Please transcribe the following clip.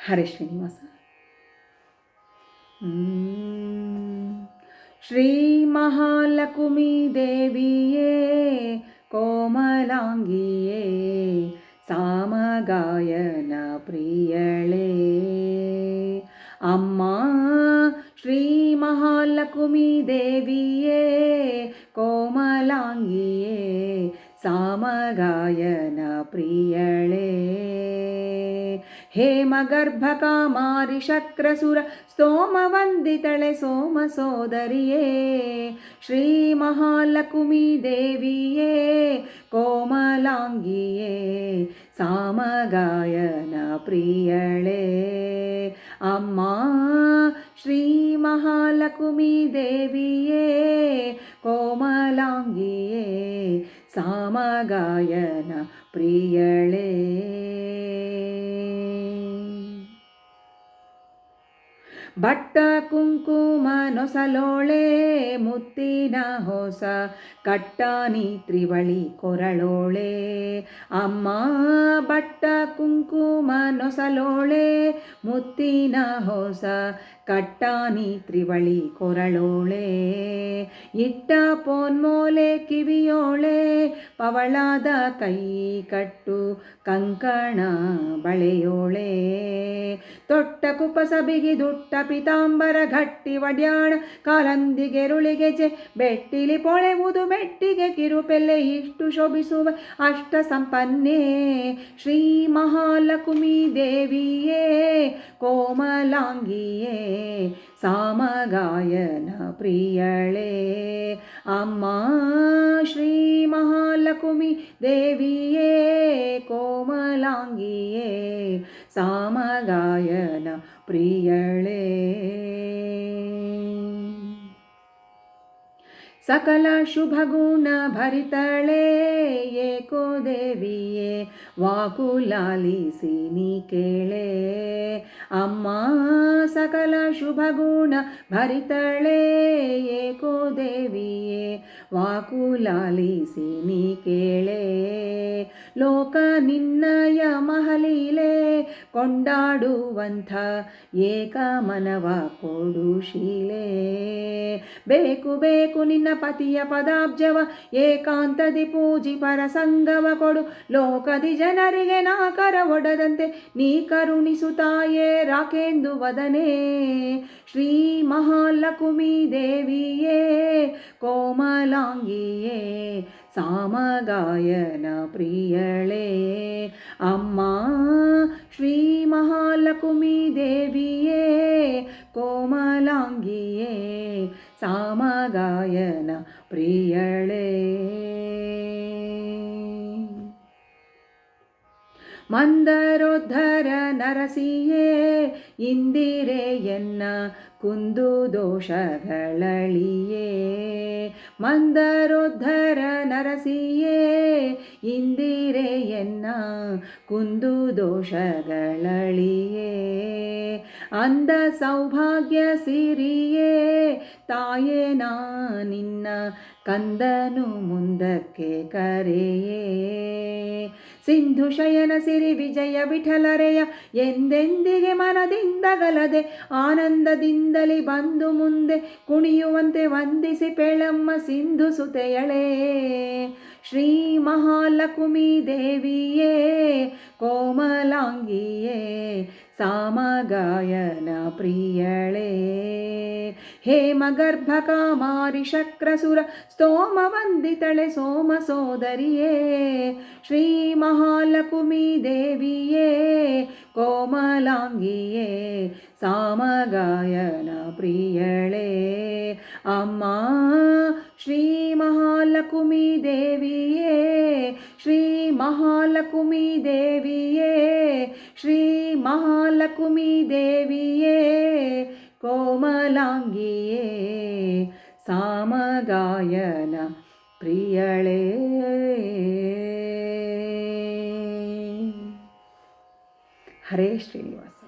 ಹರೇ ಶ್ರೀನಿವಾಸ ಶ್ರೀ ಮಹಾಲಕುಮಿ ದೇವಿಯೇ ಕೋಮಲಾಂಗಿಯೇ ಸಾಮಗಾಯನ ಪ್ರಿಯಳೇ ಅಮ್ಮ ಶ್ರೀ സാമഗായന പ്രിയളേ हेमगर्भकामारिशक्रसुर स्तोमवन्दितळे सोमसोदर्ये श्रीमहालकुमी देविये कोमलाङ्गिये सामगायन प्रियळे अम्मा श्रीमहालकुमी देविये ಕೋಮಲಾಂಗಿಯೇ ಸಾಮಗಾಯನ ಪ್ರಿಯಳೇ. ಭಟ್ಟ ಕುಂಕುಮ ನೊಸಲೋಳೆ ಮುತ್ತಿನ ಹೊಸ ಕಟ್ಟಾನಿ ತ್ರಿವಳಿ ಕೊರಳೋಳೆ. ಅಮ್ಮ ಭಟ್ಟ ಕುಂಕುಮ ನೊಸಲೋಳೆ ಮುತ್ತಿನ ಹೊಸ ಕಟ್ಟಾನಿ ತ್ರಿವಳಿ ಕೊರಳೋಳೆ, ಇಟ್ಟ ಪೋನ್ಮೋಲೆ ಕಿವಿಯೋಳೆ, ಪವಳಾದ ಕೈ ಕಟ್ಟು ಕಂಕಣ ಬಳೆಯೋಳೆ. ತೊಟ್ಟ ಕುಪಸ ಬಿಗಿದುಟ್ಟ ಪಿತಾಂಬರ ವಡ್ಯಾಣ ಒಡ್ಯಾಣ ಕಾಲಂದಿಗೆರುಳಿಗೆಜೆ ಬೆಟ್ಟಿಲಿ ಪೊಳೆವುದು ಮೆಟ್ಟಿಗೆ ಕಿರುಪೆಲ್ಲೆ ಇಷ್ಟು ಶೋಭಿಸುವ ಅಷ್ಟ ಸಂಪನ್ನೇ. ಶ್ರೀ ಮಹಾಲಕ್ಷ್ಮೀ ದೇವಿಯೇ, ಕೋಮಲಾಂಗಿಯೇ. सामगायन प्रियळे। अम्मा श्रीमहालक्ष्मि देवीये कोमलाङ्गिये सामगायन प्रियळे। सकलशुभगुणभरितळे एको देवीये वाकुलिसि केळे। ಅಮ್ಮ ಸಕಲ ಶುಭಗುಣ ಭರಿತಳೆ ಏಕೋ ದೇವಿಯೇ, ವಾಕುಲಾಲಿಸಿ ನೀ ಕೇಳೆ. ಲೋಕ ನಿನ್ನಯ ಮಹಲೀಲೆ, ಕೊಂಡಾಡುವಂಥ ಏಕ ಮನವ ಕೊಡು ಶೀಲೆ. ಬೇಕು ಬೇಕು ನಿನ್ನ ಪತಿಯ ಪದಾಬ್ಜವ, ಏಕಾಂತದಿ ಪೂಜಿ ಪರ ಸಂಗವ ಕೊಡು. ಲೋಕದಿ ಜನರಿಗೆ ನಾಕರ ಒಡದಂತೆ ನೀ ಕರುಣಿಸುತ್ತಾಯೇ ರಾಕೆಂದು ವದನೆ, ಶ್ರೀ ಮಹಾಲಕುಮಿ ದೇವಿಯೇ ಕೋಮಲಾಂಗಿಯೇ, ಸಾಮಗಾಯನ ಪ್ರಿಯಳೇ. ಅಮ್ಮ, ಶ್ರೀ ಮಹಾಲಕುಮಿ ದೇವಿಯೇ ಕೋಮಲಾಂಗಿಯೇ, ಸಾಮಗಾಯನ ಪ್ರಿಯಳೇ. ಮಂದರೋದ್ಧರ ನರಸಿಯೇ ಇಂದಿರೆಯನ್ನ ಕುಂದು ದೋಷಗಳಳಿಯೇ. ಮಂದರೋದ್ಧರ ನರಸಿಯೇ ಇಂದಿರೆಯನ್ನ ಕುಂದು ದೋಷಗಳಳಿಯೇ. ಅಂದ ಸೌಭಾಗ್ಯ ಸಿರಿಯೇ, ತಾಯೇ ನಾ ನಿನ್ನ ಕಂದನು ಮುಂದಕ್ಕೆ ಕರೆಯೇ. ಸಿಂಧು ಶಯನ ಸಿರಿ ವಿಜಯ ವಿಠಲರೆಯ ಎಂದೆಂದಿಗೆ ಮನದಿಂದಗಲದೆ ಆನಂದದಿಂದಲಿ ಬಂದು ಮುಂದೆ ಕುಣಿಯುವಂತೆ ವಂದಿಸಿ ಪೆಳಮ್ಮ ಸಿಂಧು ಸುತೆಯಳೇ. ಶ್ರೀ ಮಹಾಲಕುಮಿ ದೇವಿಯೇ, ಕೋಮಲಾಂಗಿಯೇ, ಸಾಮಗಾಯನ ಪ್ರಿಯಳೇ. हेमगर्भकामारिशक्रसुर स्तोमवन्दितळे सोमसोदरि श्रीमहालकुमी देवीये कोमलाङ्गिये सामगायन प्रियळे अम्मा श्रीमहालकुमी देवीये श्रीमहालकुमी देवीये श्रीमहालकुमी देवीये कोमलाङ्गिये सामगायन प्रियळे हरे श्रीनिवास